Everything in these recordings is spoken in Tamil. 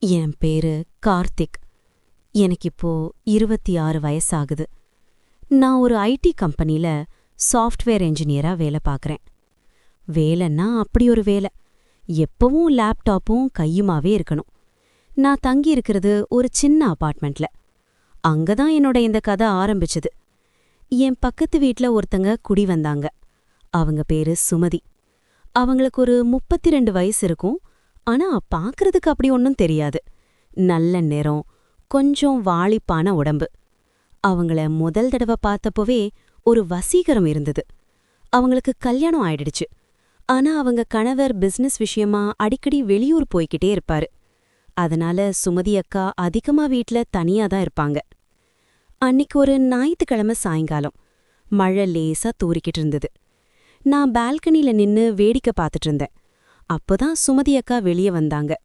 என் பேரு கார்த்திக். எனக்கு இப்போ இருபத்தி ஆறு வயசாகுது. நான் ஒரு ஐடி கம்பெனில சாஃப்ட்வேர் என்ஜினியராக வேலை பார்க்குறேன் வேலைன்னா அப்படி ஒரு வேலை. எப்பவும் லேப்டாப்பும் கையுமாவே இருக்கணும். நான் தங்கி இருக்கிறது ஒரு சின்ன அபார்ட்மெண்ட்ல. அங்கதான் என்னோட இந்த கதை ஆரம்பிச்சது. என் பக்கத்து வீட்டில் ஒருத்தங்க குடி வந்தாங்க. அவங்க பேரு சுமதி. அவங்களுக்கு ஒரு முப்பத்தி ரெண்டு வயசு இருக்கும். ஆனா பாக்குறதுக்கு அப்படி ஒன்றும் தெரியாது. நல்ல நிறம் கொஞ்சம் வாளிப்பான உடம்பு. அவங்கள முதல் தடவை பார்த்தப்போவே ஒரு வசீகரம் இருந்தது. அவங்களுக்கு கல்யாணம் ஆயிடுச்சு. ஆனா அவங்க கணவர் பிசினஸ் விஷயமா அடிக்கடி வெளியூர் போய்கிட்டே இருப்பாரு. அதனால சுமதி அக்கா அதிகமா வீட்ல தனியா தான் இருப்பாங்க. அன்னிக்கு ஒரு ஞாயிற்றுக்கிழமை சாயங்காலம். மழை லேசா தூறிக்கிட்டு இருந்தது. நான் பால்கனில நின்னு வேடிக்கை பார்த்துட்டு இருந்தேன். அப்பதான் சுமதி அக்கா வெளியே வந்தாங்க.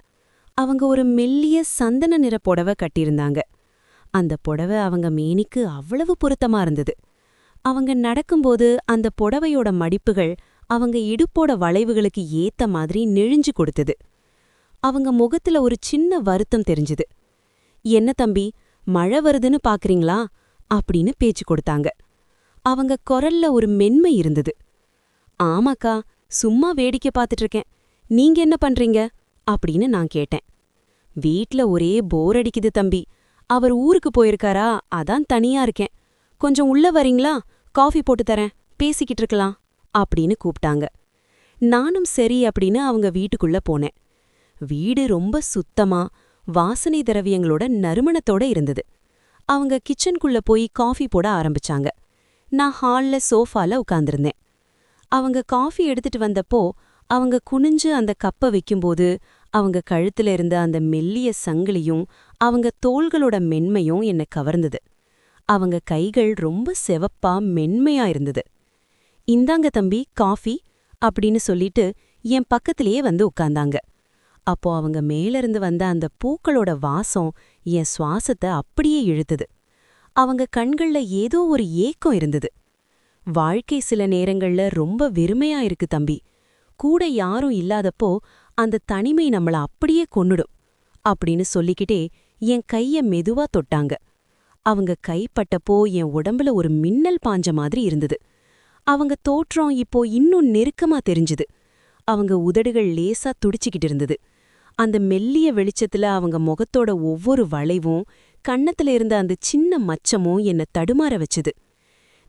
அவங்க ஒரு மெல்லிய சந்தன நிற புடவை கட்டியிருந்தாங்க. அந்த புடவை அவங்க மேனிக்கு அவ்வளவு பொருத்தமா இருந்தது. அவங்க நடக்கும்போது அந்த புடவையோட மடிப்புகள் அவங்க இடுப்போட வளைவுகளுக்கு ஏத்த மாதிரி நெழிஞ்சு கொடுத்தது. அவங்க முகத்துல ஒரு சின்ன வருத்தம் தெரிஞ்சுது. என்ன தம்பி மழை வருதுன்னு பாக்குறீங்களா? அப்படின்னு பேச்சு கொடுத்தாங்க. அவங்க குரல்ல ஒரு மென்மை இருந்தது. ஆமாக்கா சும்மா வேடிக்கை பார்த்துட்டு இருக்கேன். நீங்க என்ன பண்றீங்க? அப்படின்னு நான் கேட்டேன். வீட்ல ஒரே போர் அடிக்குது தம்பி. அவர் ஊருக்கு போயிருக்காரா? அதான் தனியா இருக்கேன். கொஞ்சம் உள்ள வரீங்களா? காஃபி போட்டு தரேன். பேசிக்கிட்டு இருக்கலாம். அப்படின்னு கூப்பிட்டாங்க. நானும் சரி அப்படின்னு அவங்க வீட்டுக்குள்ள போனேன். வீடு ரொம்ப சுத்தமா வாசனை திரவியங்களோட நறுமணத்தோட இருந்தது. அவங்க கிச்சனுக்குள்ள போய் காஃபி போட ஆரம்பிச்சாங்க. நான் ஹால்ல சோஃபால உட்கார்ந்திருந்தேன். அவங்க காஃபி எடுத்துட்டு வந்தப்போ அவங்க குனிஞ்சு அந்த கப்பை வைக்கும்போது அவங்க கழுத்துல இருந்த அந்த மெல்லிய சங்கிலியும் அவங்க தோள்களோட மென்மையும் என்னை கவர்ந்தது. அவங்க கைகள் ரொம்ப செவப்பா மென்மையா இருந்தது. இந்தாங்க தம்பி காஃபி அப்படின்னு சொல்லிட்டு என் பக்கத்திலேயே வந்து உட்கார்ந்தாங்க. அப்போ அவங்க மேலிருந்து வந்த அந்த பூக்களோட வாசம் என் சுவாசத்தை அப்படியே இழுத்துது. அவங்க கண்கள்ல ஏதோ ஒரு ஏக்கம் இருந்தது. வாழ்க்கை சில நேரங்கள்ல ரொம்ப வெறுமையா இருக்கு தம்பி. கூட யாரும் இல்லாதப்போ அந்த தனிமை நம்மள அப்படியே கொன்னுடும் அப்படின்னு சொல்லிக்கிட்டே என் கைய மெதுவா தொட்டாங்க. அவங்க கைப்பட்டப்போ என் உடம்புல ஒரு மின்னல் பாஞ்ச மாதிரி இருந்தது. அவங்க தோற்றம் இப்போ இன்னும் நெருக்கமா தெரிஞ்சுது. அவங்க உதடுகள் லேசா துடிச்சுக்கிட்டு இருந்தது. அந்த மெல்லிய வெளிச்சத்துல அவங்க முகத்தோட ஒவ்வொரு வளைவும் கன்னத்துல இருந்த அந்த சின்ன மச்சமும் என்ன தடுமாற வச்சுது.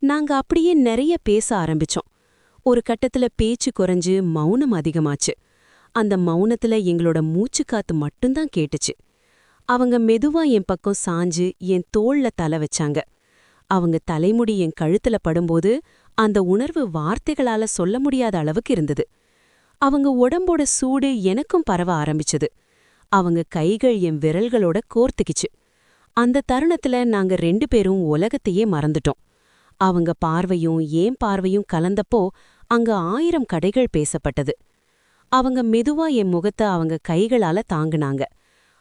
நாங்க அப்படியே நிறைய பேச ஆரம்பிச்சோம். ஒரு கட்டத்துல பேச்சு குறைஞ்சு மௌனம் அதிகமாச்சு. அந்த மௌனத்துல எங்களோட மூச்சுக்காத்து மட்டும்தான் கேட்டுச்சு. அவங்க மெதுவா என் பக்கம் சாஞ்சு என் தோள்ல தலை வச்சாங்க. அவங்க தலைமுடி என் கழுத்துல படும்போது அந்த உணர்வு வார்த்தைகளால சொல்ல முடியாத அளவுக்கு இருந்தது. அவங்க உடம்போட சூடு எனக்கும் பரவ ஆரம்பிச்சது. அவங்க கைகள் என் விரல்களோட கோர்த்துக்கிச்சு. அந்த தருணத்துல நாங்க ரெண்டு பேரும் உலகத்தையே மறந்துட்டோம். அவங்க பார்வையும் ஏன் பார்வையும் கலந்தப்போ அங்க ஆயிரம் கடைகள் பேசப்பட்டது. அவங்க மெதுவா என் முகத்தை அவங்க கைகளால தாங்குனாங்க.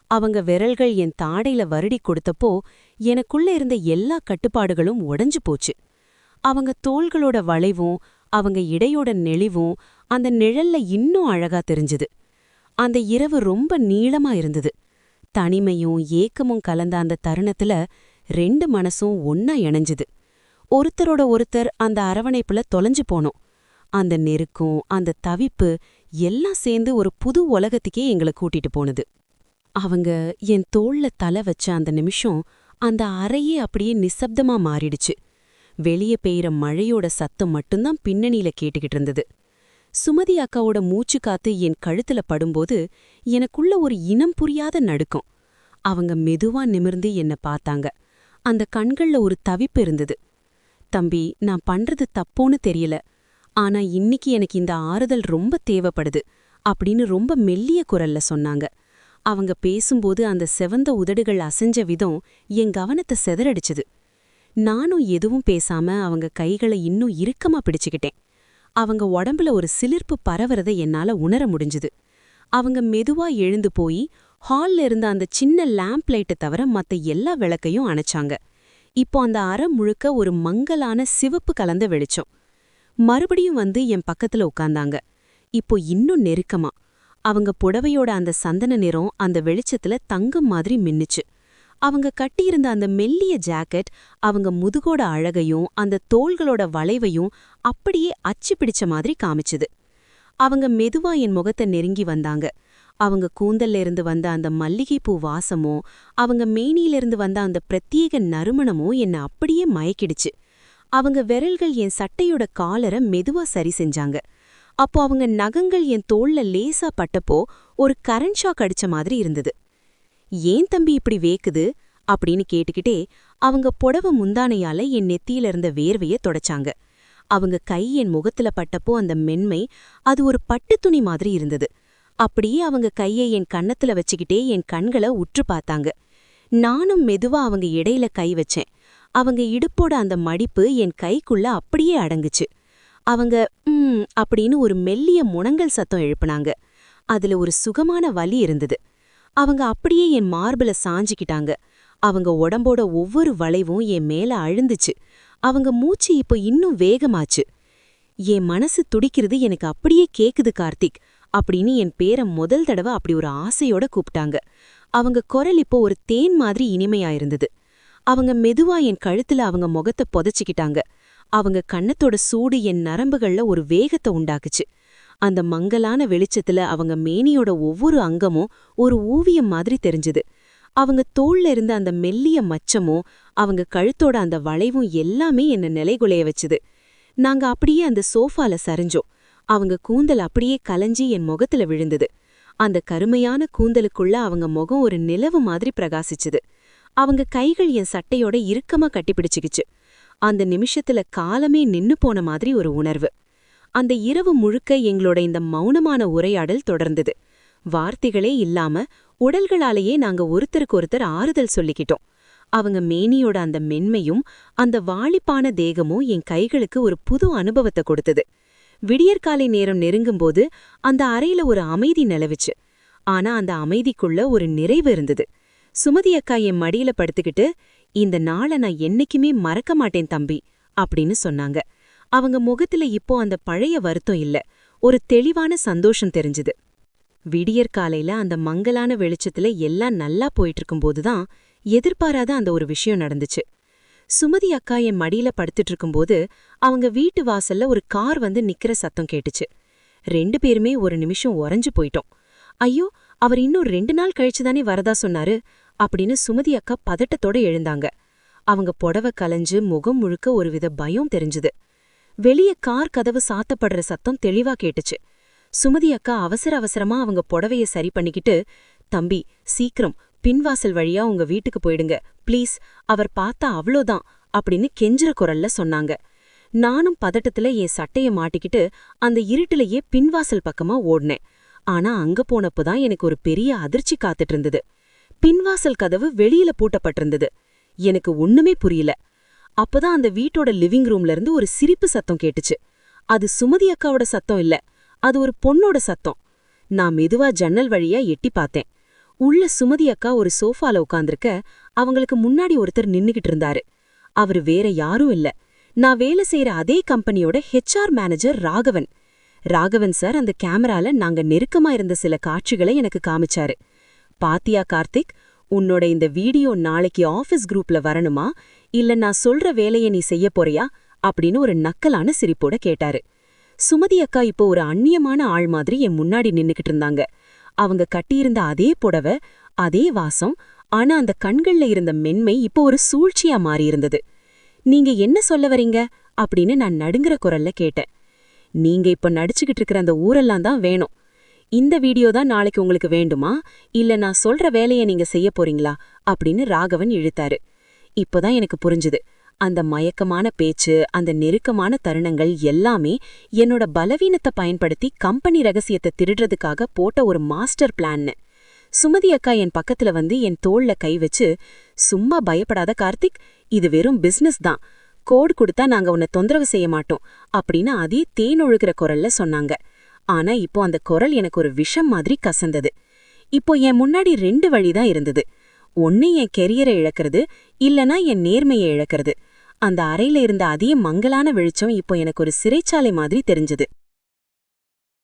அவங்க விரல்கள் என் தாடையில வருடி கொடுத்தப்போ எனக்குள்ள இருந்த எல்லா கட்டுப்பாடுகளும் உடைஞ்சு போச்சு. அவங்க தோள்களோட வளைவும் அவங்க இடையோட நெளிவும் அந்த நிழல்ல இன்னும் அழகா தெரிஞ்சுது. அந்த இரவு ரொம்ப நீளமா இருந்தது. தனிமையும் ஏக்கமும் கலந்த அந்த தருணத்துல ரெண்டு மனசும் ஒன்னா இணைஞ்சுது. ஒருத்தரோட ஒருத்தர் அந்த அரவணைப்புல தொலைஞ்சு போனோம். அந்த நெருக்கம் அந்த தவிப்பு எல்லாம் சேர்ந்து ஒரு புது உலகத்துக்கே எங்களை கூட்டிட்டு போனது. அவங்க என் தோள்ல தலை வச்ச அந்த நிமிஷம் அந்த அறையே அப்படியே நிசப்தமா மாறிடுச்சு. வெளியே பெய்கிற மழையோட சத்தம் மட்டும்தான் பின்னணியில கேட்டுக்கிட்டு இருந்தது. சுமதி அக்காவோட மூச்சு காத்து என் கழுத்துல படும்போது எனக்குள்ள ஒரு இனம் புரியாத நடுக்கம். அவங்க மெதுவா நிமிர்ந்து என்ன பார்த்தாங்க. அந்த கண்கள்ல ஒரு தவிப்பு இருந்தது. தம்பி நான் பண்றது தப்போன்னு தெரியல. ஆனா இன்னிக்கு எனக்கு இந்த ஆறுதல் ரொம்ப தேவைப்படுது அப்படின்னு ரொம்ப மெல்லிய குரல்ல சொன்னாங்க. அவங்க பேசும்போது அந்த செவந்த உதடுகள் அசைஞ்ச விதம் என் கவனத்தை செதறடிச்சுது. நானும் எதுவும் பேசாம அவங்க கைகளை இன்னும் இறுக்கமா பிடிச்சுக்கிட்டேன். அவங்க உடம்புல ஒரு சிலிர்ப்பு பரவறதை என்னால உணர முடிஞ்சுது. அவங்க மெதுவா எழுந்து போய் ஹால்ல இருந்த அந்த சின்ன லேம்ப் லைட்டை தவிர மத்த எல்லா விளக்கையும் அணைச்சாங்க. இப்போ அந்த அறம் முழுக்க ஒரு மங்கலான சிவப்பு கலந்த வெளிச்சம். மறுபடியும் வந்து என் பக்கத்துல உட்கார்ந்தாங்க இப்போ இன்னும் நெருக்கமா. அவங்க புடவையோட அந்த சந்தன நிறம் அந்த வெளிச்சத்துல தங்கம் மாதிரி மின்னுச்சு. அவங்க கட்டியிருந்த அந்த மெல்லிய ஜாக்கெட் அவங்க முதுகோட அழகையும் அந்த தோள்களோட வளைவையும் அப்படியே அச்சு பிடிச்ச மாதிரி காமிச்சுது. அவங்க மெதுவா என் முகத்தை நெருங்கி வந்தாங்க. அவங்க கூந்தல்ல இருந்து வந்த அந்த மல்லிகைப்பூ வாசமோ அவங்க மேனியிலிருந்து வந்த அந்த பிரத்யேக நறுமணமோ என்னை அப்படியே மயக்கிடுச்சு. அவங்க விரல்கள் என் சட்டையோட காலரை மெதுவா சரி செஞ்சாங்க. அப்போ அவங்க நகங்கள் என் தோள்ல லேசா பட்டப்போ ஒரு கரண்ட் ஷாக் அடிச்ச மாதிரி இருந்தது. ஏன் தம்பி இப்படி வேக்குது? அப்படின்னு கேட்டுக்கிட்டே அவங்க புடவ முந்தானையால என் நெத்தியில இருந்த வேர்வைய தொடச்சாங்க. அவங்க கை என் முகத்துல பட்டப்போ அந்த மென்மை அது ஒரு பட்டு துணி மாதிரி இருந்தது. அப்படியே அவங்க கையை என் கன்னத்துல வச்சுக்கிட்டே என் கண்களை உற்று பார்த்தாங்க. நானும் மெதுவா அவங்க இடையில கை வச்சேன். அவங்க இடுப்போட அந்த மடிப்பு என் கைக்குள்ள அப்படியே அடங்குச்சு. அவங்க ம் அப்படின்னு ஒரு மெல்லிய முனங்கல் சத்தம் எழுப்புனாங்க. அதுல ஒரு சுகமான வலி இருந்தது. அவங்க அப்படியே என் மார்பில சாஞ்சிக்கிட்டாங்க. அவங்க உடம்போட ஒவ்வொரு வளைவும் என் மேல அழுந்துச்சு. அவங்க மூச்சு இப்போ இன்னும் வேகமாச்சு. என் மனசு துடிக்கிறது எனக்கு அப்படியே கேக்குது கார்த்திக் அப்படின்னு என் பேரை முதல் தடவை அப்படி ஒரு ஆசையோட கூப்பிட்டாங்க. அவங்க குரல் இப்போ ஒரு தேன் மாதிரி இனிமையா இருந்தது. அவங்க மெதுவா என் கழுத்துல அவங்க முகத்தை புதைச்சிக்கிட்டாங்க. அவங்க கண்ணத்தோட சூடு என் நரம்புகள்ல ஒரு வேகத்தை உண்டாக்குச்சு. அந்த மங்கலான வெளிச்சத்துல அவங்க மேனியோட ஒவ்வொரு அங்கமும் ஒரு ஓவியம் மாதிரி தெரிஞ்சுது. அவங்க தோல்ல இருந்த அந்த மெல்லிய மச்சமும் அவங்க கழுத்தோட அந்த வளைவும் எல்லாமே என்ன நிலைகுலைய வச்சுது. நாங்க அப்படியே அந்த சோஃபால சரிஞ்சோம். அவங்க கூந்தல் அப்படியே கலைஞ்சி என் முகத்துல விழுந்தது. அந்த கருமையான கூந்தலுக்குள்ள அவங்க முகம் ஒரு நிலவு மாதிரி பிரகாசிச்சுது. அவங்க கைகள் என் சட்டையோட இறுக்கமா கட்டிப்பிடிச்சுக்கிச்சு. அந்த நிமிஷத்துல காலமே நின்னு போன மாதிரி ஒரு உணர்வு. அந்த இரவு முழுக்க எங்களோட இந்த மௌனமான உரையாடல் தொடர்ந்தது. வார்த்தைகளே இல்லாம உடல்களாலேயே நாங்க ஒருத்தருக்கு ஒருத்தர் ஆறுதல் சொல்லிக்கிட்டோம். அவங்க மேனியோட அந்த மென்மையும் அந்த வாளிப்பான தேகமும் என் கைகளுக்கு ஒரு புது அனுபவத்தை கொடுத்தது. விடியற்காலை நேரம் நெருங்கும்போது அந்த அறையில ஒரு அமைதி நிலவுச்சு. ஆனா அந்த அமைதிக்குள்ள ஒரு நிறைவு இருந்தது. சுமதி அக்கா என் மடியில படுத்துக்கிட்டு இந்த நாளை நான் என்னைக்குமே மறக்க மாட்டேன் தம்பி அப்படின்னு சொன்னாங்க. அவங்க முகத்துல இப்போ அந்த பழைய வருத்தம் இல்ல ஒரு தெளிவான சந்தோஷம் தெரிஞ்சுது. விடியற்காலையில அந்த மங்கலான வெளிச்சத்துல எல்லாம் நல்லா போயிட்டு இருக்கும்போதுதான் எதிர்பாராத அந்த ஒரு விஷயம் நடந்துச்சு. சுமதி அக்கா என் மடியில படுத்துட்டு இருக்கும்போது அவங்க வீட்டு வாசல்ல ஒரு கார் வந்து நிக்கிற சத்தம் கேட்டுச்சு. ரெண்டு பேருமே ஒரு நிமிஷம் உறைஞ்சு போயிட்டோம். ஐயோ அவர் இன்னும் ரெண்டு நாள் கழிச்சுதானே வரதா சொன்னாரு? அப்படின்னு சுமதி அக்கா பதட்டத்தோட எழுந்தாங்க. அவங்க புடவ கலைஞ்சு முகம் முழுக்க ஒருவித பயம் தெரிஞ்சுது. வெளிய கார் கதவு சாத்தப்படுற சத்தம் தெளிவா கேட்டுச்சு. சுமதி அக்கா அவசர அவசரமா அவங்க புடவைய சரி பண்ணிக்கிட்டு தம்பி சீக்கிரம் பின்வாசல் வழியா உங்க வீட்டுக்கு போயிடுங்க. ப்ளீஸ் அவர் பார்த்தா அவ்வளோதான் அப்படின்னு கெஞ்சுற குரல்ல சொன்னாங்க. நானும் பதட்டத்துல என் சட்டைய மாட்டிக்கிட்டு அந்த இருட்டிலேயே பின்வாசல் பக்கமா ஓடினேன். ஆனா அங்க போனப்பதான் எனக்கு ஒரு பெரிய அதிர்ச்சி காத்துட்டு இருந்தது. பின்வாசல் கதவு வெளியில பூட்டப்பட்டிருந்தது. எனக்கு ஒண்ணுமே புரியல. அப்பதான் அந்த வீட்டோட லிவிங் ரூம்ல இருந்து ஒரு சிரிப்பு சத்தம் கேட்டுச்சு. அது சுமதி அக்காவோட சத்தம் இல்ல. அது ஒரு பொண்ணோட சத்தம். நான் மெதுவா ஜன்னல் வழியா எட்டி பார்த்தேன். உள்ள சுமதி அக்கா ஒரு சோஃபால உட்கார்ந்திருக்க அவங்களுக்கு முன்னாடி ஒருத்தர் நின்னுகிட்டு இருந்தாரு. அவரு வேற யாரும் இல்ல. நான் வேலை செய்யற அதே கம்பெனியோட HR manager Raghavan. Raghavan sir அந்த கேமரால நாங்க நெருக்கமா இருந்த சில காட்சிகளை எனக்கு காமிச்சாரு. பாத்தியா கார்த்திக் உன்னோட இந்த வீடியோ நாளைக்கு ஆஃபீஸ் குரூப்ல வரணுமா? இல்ல நான் சொல்ற வேலையை நீ செய்ய போறியா? அப்படின்னு ஒரு நக்கலான சிரிப்போட கேட்டாரு. சுமதி அக்கா இப்போ ஒரு அந்நியமான ஆள் மாதிரி என் முன்னாடி நின்னுக்கிட்டு இருந்தாங்க. அவங்க கட்டியிருந்த அதே புடவை அதே வாசம் ஆனா அந்த கண்கள்ல இருந்த மென்மை இப்போ ஒரு சூழ்ச்சியா மாறியிருந்தது. நீங்க என்ன சொல்ல வரீங்க? அப்படின்னு நான் நடுங்கிற குரல்ல கேட்டேன். நீங்க இப்ப நடிச்சுக்கிட்டு இருக்கிற அந்த ஊரெல்லாம் தான் வேணும். இந்த வீடியோ தான் நாளைக்கு உங்களுக்கு வேண்டுமா? இல்ல நான் சொல்ற வேலையை நீங்க செய்ய போறீங்களா? அப்படின்னு ராகவன் இழுத்தாரு. இப்போதான் எனக்கு புரிஞ்சுது. அந்த மயக்கமான பேச்சு அந்த நெருக்கமான தருணங்கள் எல்லாமே என்னோட பலவீனத்தை பயன்படுத்தி கம்பெனி ரகசியத்தை திருடுறதுக்காக போட்ட ஒரு மாஸ்டர் பிளான்னு. சுமதி அக்கா என் பக்கத்துல வந்து என் தோள்ல கை வச்சு சும்மா பயப்படாத கார்த்திக் இது வெறும் பிசினஸ் தான். கோடு கொடுத்தா நாங்க உன்னை தொந்தரவு செய்ய மாட்டோம். அப்படின்னு அதே தேன் ஒழுகிற குரல்ல சொன்னாங்க. ஆனா இப்போ அந்த குரல் எனக்கு ஒரு விஷம் மாதிரி கசந்தது. இப்போ என் முன்னாடி ரெண்டு வழிதான் இருந்தது. ஒன்னு என் கெரியரை இழக்கிறது இல்லனா என் நேர்மையை இழக்கிறது. அந்த அறையில இருந்த அதே மங்கலான வெளிச்சம் இப்போ எனக்கு ஒரு சிறைச்சாலை மாதிரி தெரிஞ்சது.